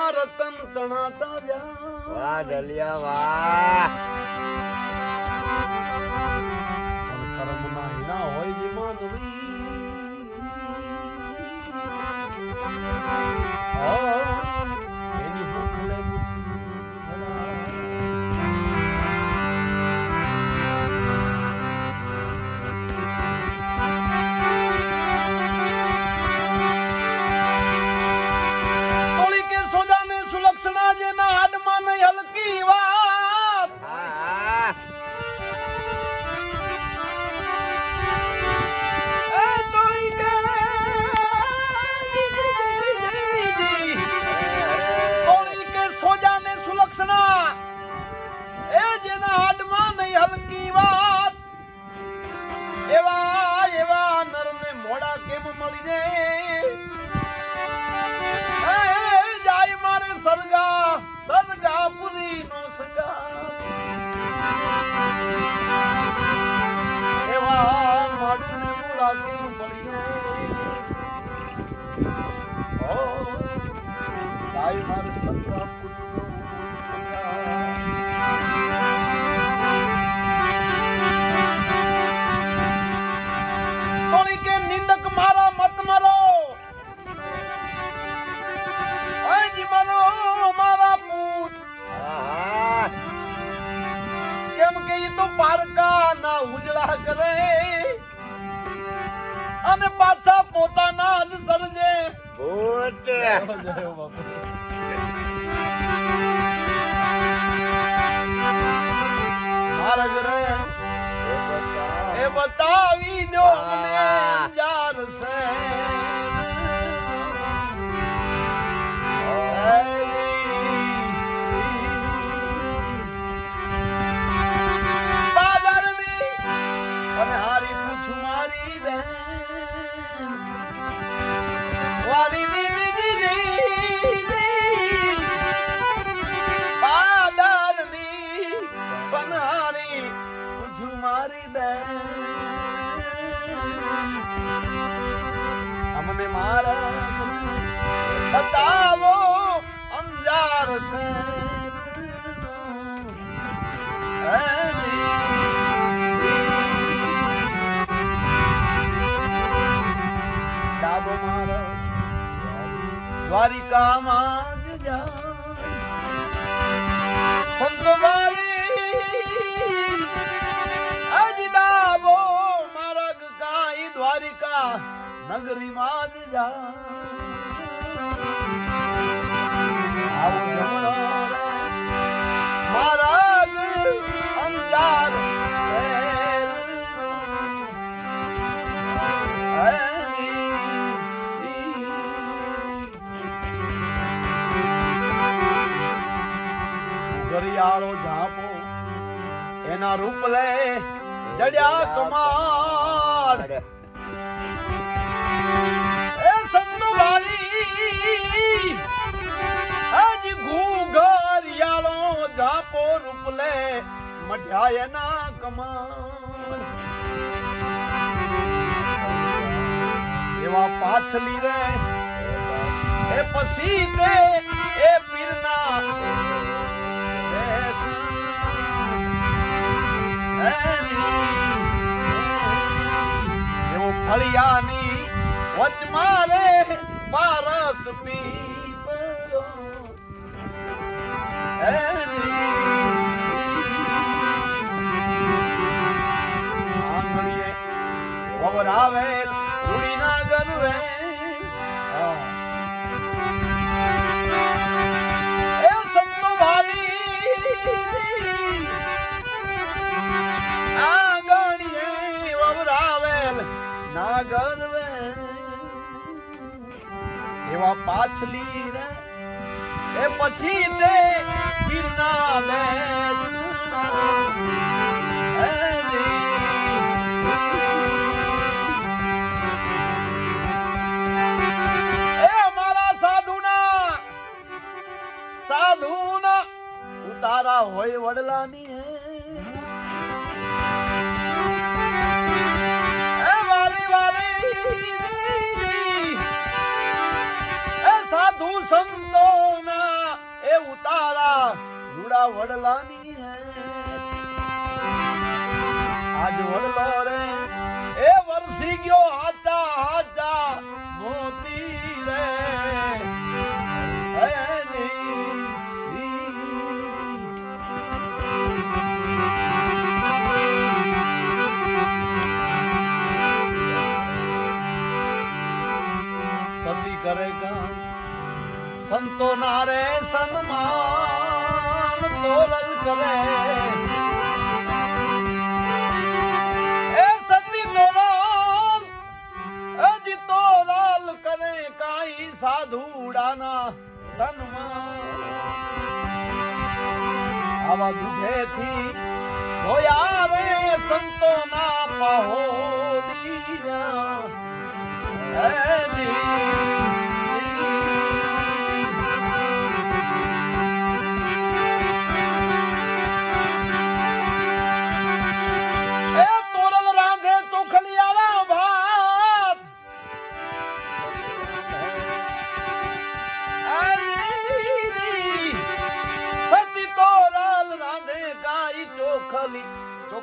મોઢામાં રતન તણાતા જા. વાહ દલિયા વાહ. કર્મના હિના હોય જી માનવી. પારકા ના ઉજળા કરે. અને પાછા પોતાના જ સર્જે. ભૂત. અને હારી પૂછું મારી બેન વાલી દીદી દીદી દીદી પાદરની પનહારી પૂછું મારી બેન અમને મારા બતાવો અંજાર ડાબો દ્વારિકામાં જ જાય. સંતભાઈ આજ ડાબો મારા કાઈ દ્વારિકા નગરીમાં જ જા ઘરિયાળો જાપો એના રૂપ લે જડ્યા કમાડ એ સંતવાલી આજ ઘૂઘરિયાળો જાપો રૂપ લે મઢ્યા એના કમાડ એવા પાછલી રે એ પછી તે એ પીરના એવો ફળિયાની વચમાં રે પારસ પીપળો આંગળીએ વવરાવે ઉડીના ગરવે પાછલી રે. એ પછી તે ગિરના બેસ સાધુના ઉતારા હોય વડલાની એ સાધુ સંતોના એ ઉતારા રૂડા વડલાની હે. આજ વડલો રે, એ વરસી ગયો હાચા હાચા સંતો ના રે સન્માન તોરલ કરે. એ સતી તોરલ અજી તોરલ કરે કાઈ સાધુડાના સન્માન. આવા દુધેથી ધોયા રે સંતોના પહોલિયા હે જી.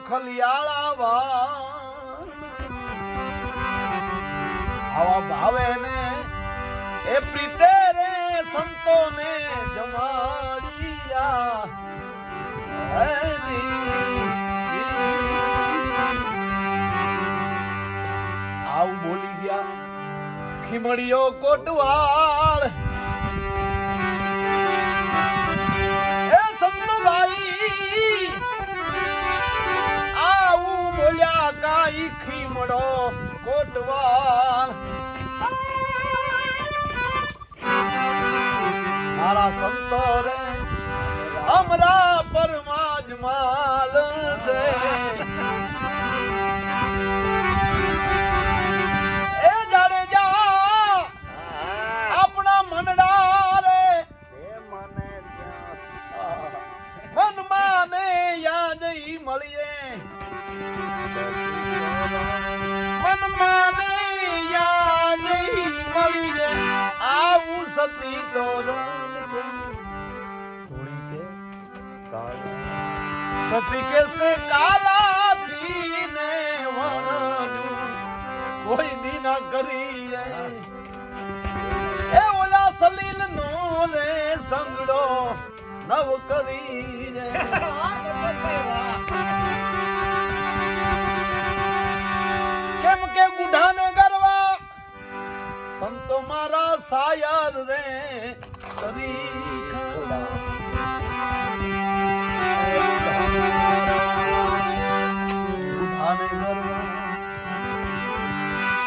ચોખલિયાળા ભાત આવા ભાવે ને એ પ્રીતે રે સંતો ને જમાડિયા આવું બોલી ગયા ખીમડીઓ કોટવાળ કાઈ ખીમડો કોટવાળ મારા સંતો રે અમરા પરમાજ માલ છે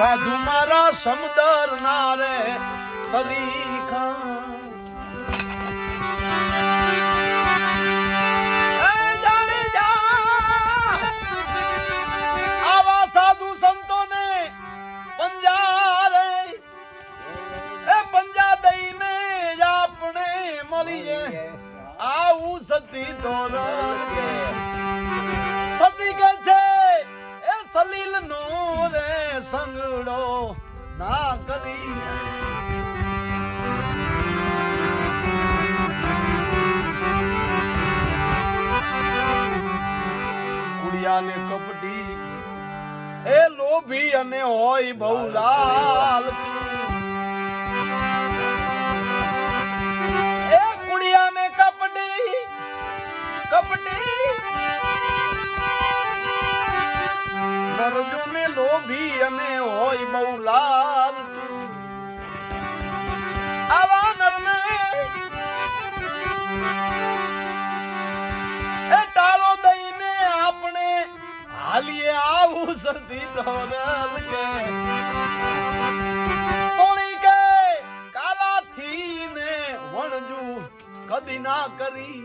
સાધુ મારા સમદર ના રે સરીખા સતી કે. સતી કે સલીલ નો રે સંગડો ના કરી કુડિયાને કપટી એ લોભી અને હોય બહુ લાલ એ કુડિયાને કપટી કપટી નરજોને લોભી અને હોય બહુ લાલ. ને વણજુ કદી ના કરી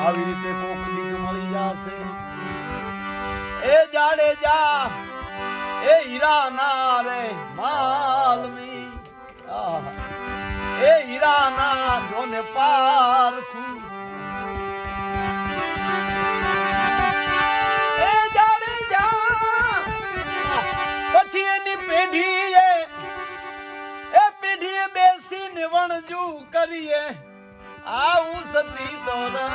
આવી રીતે એ હીરા ના રે માલમી. એ હીરા ના જોને પારખું. એ જાડે જા. પછી એની પેઢીએ, એ પેઢીએ બેસ બેસી ને વણજુ કરીએ. આવું સતી તોરણ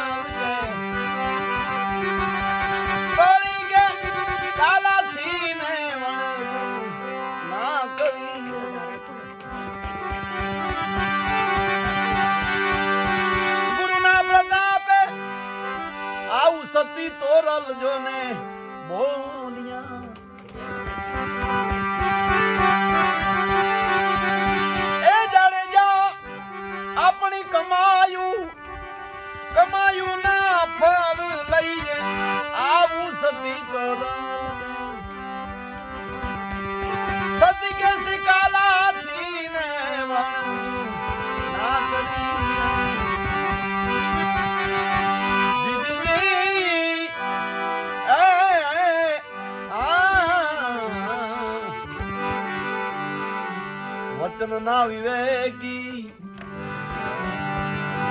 આવું સતી તોરલ જો ને બોલિયા. એ જાડેજા આપણી કમાયું કમાયું ના ફળ લઈએ. આવું સતી તોરણ વિવેકી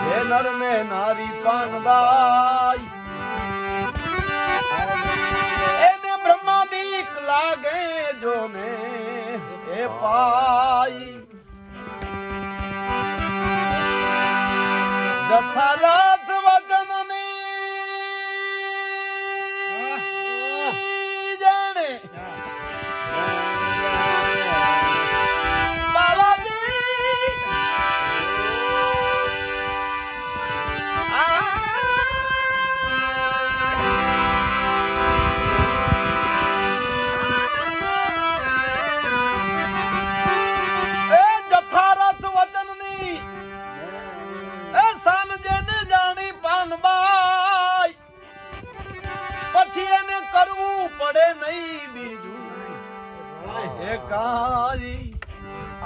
જે નર ને નારી પાનબાઈ એને બ્રહ્માદિક લાગે જો ને એ પાઈ જથારથ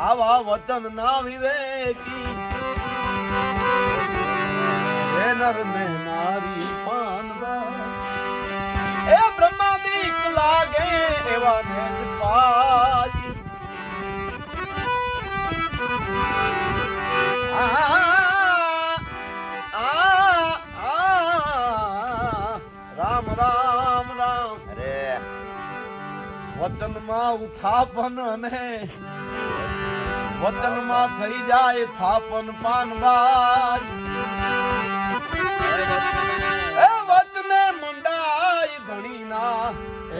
આવા વચન ના વિવેકી. નર મે નારી પાનબાઈ એ બ્રહ્માદિક લાગે એવા ને પાજી પાઈ આ, આ, આ, રામ રામ રામ. અરે. વચનમાં ઉથાપન ને વચનમાં થઈ જાય થાપન પાનબાઈ એ વચને મંડાય ધણીના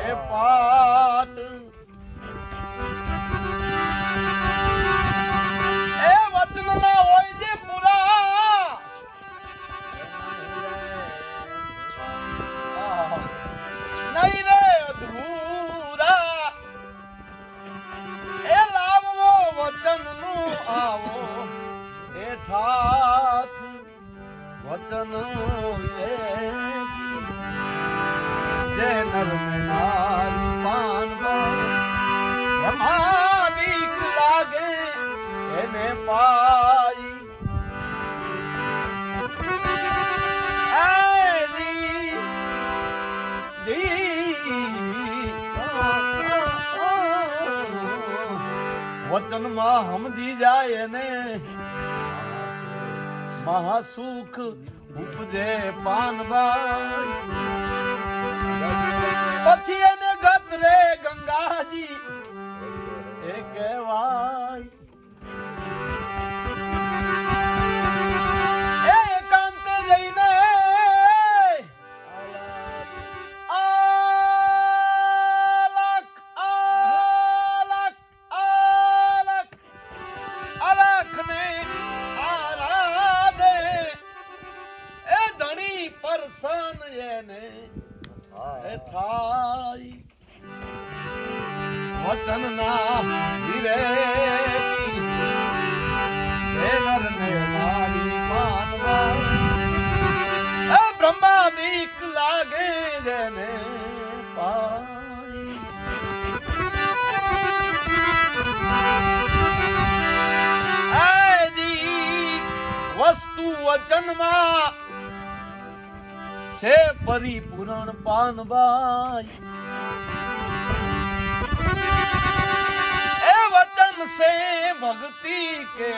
એ પાટ. મહાસુખ ઉપજે પાનબાઈ પછી એને ગત રે ગંગાજી એ કહેવાય જેને પાઈ. વસ્તુ વચનમાં છે પરિપૂરણ પાનબાઈ. એ વતન સે ભક્તિ કે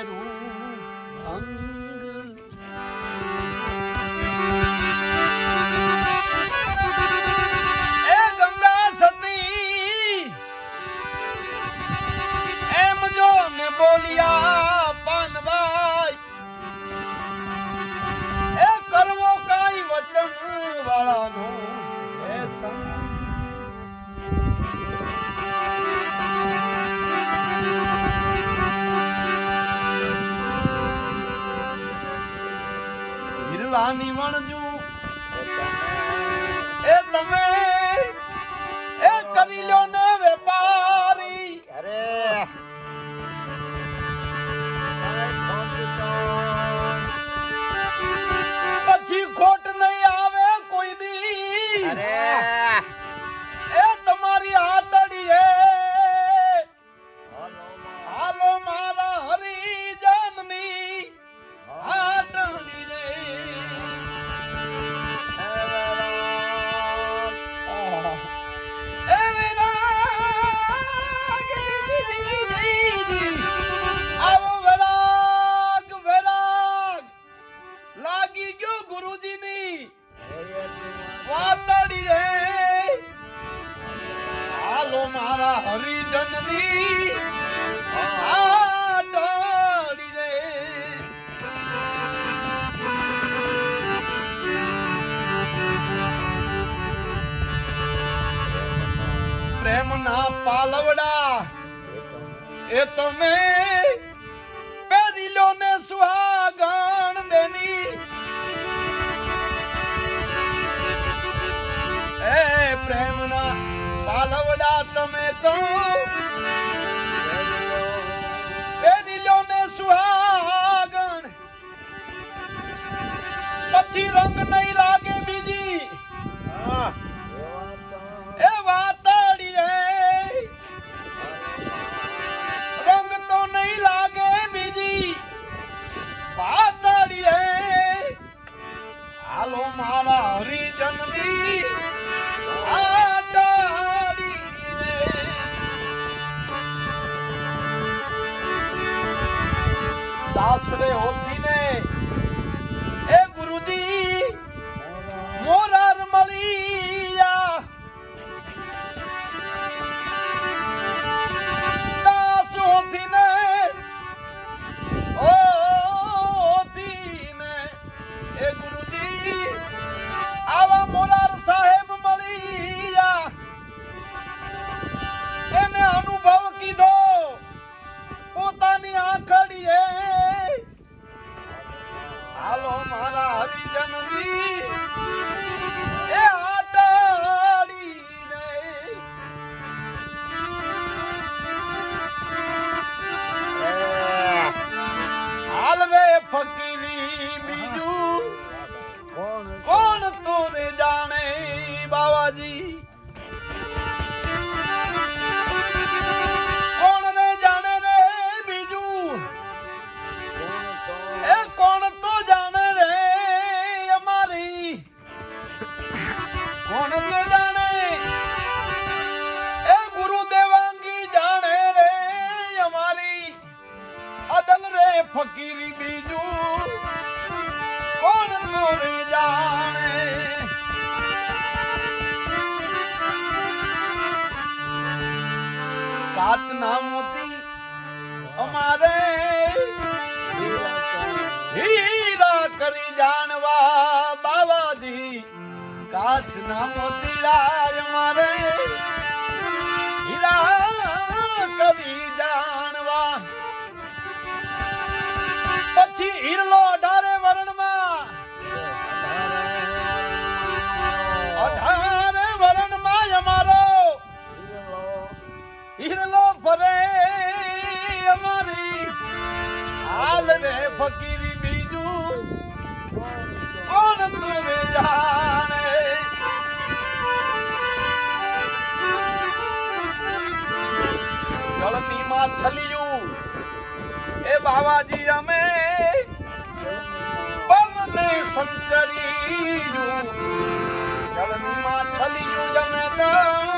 પ્રેમના પાલવડા, એ તમે પહેરી લો ને સુહાગણ દેની. એ પ્રેમના પાલવડા તમે તો પહેરી ને સુહાગણ. પછી રંગ નહીં લાગે હાલો મારા હરિજનની દાસરે હોથીને ફકીરી બીજું. કોણ તોરે જાણે? બાવાજી રે ફકીરી બીજું કોણ તો રે જાણે? કાચના મોતી અમારે હીરા કરી જાણવા બાવાજી. કાચના રાય મારે હીરા પછી ઈરલો અઢારે વર્ણમાં. અઢારે વર્ણમાં અમારો. ઈરલો ફરે અમારી. હાલ રે ફકીરી બીજું. કોણ તું જાણે? જળનીમાં છલિયું. એ બાવાજી मां जमेदा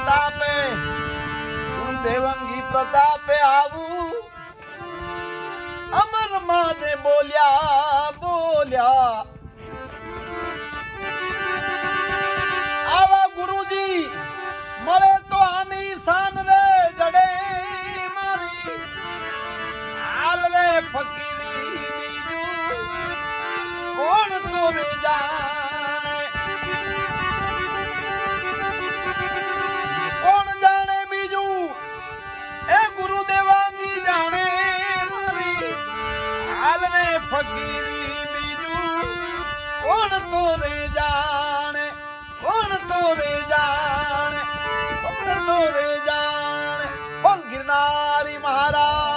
પ્રતાપે દેવંગી પ્રતાપે આવું. અમર માને બોલ્યા બોલ્યા ગીરી બીજું, કોણ તો રે જાણે, કોણ તો રે જાણે, કોણ તો રે જાણે કોણ ગિરનારી મહારાજ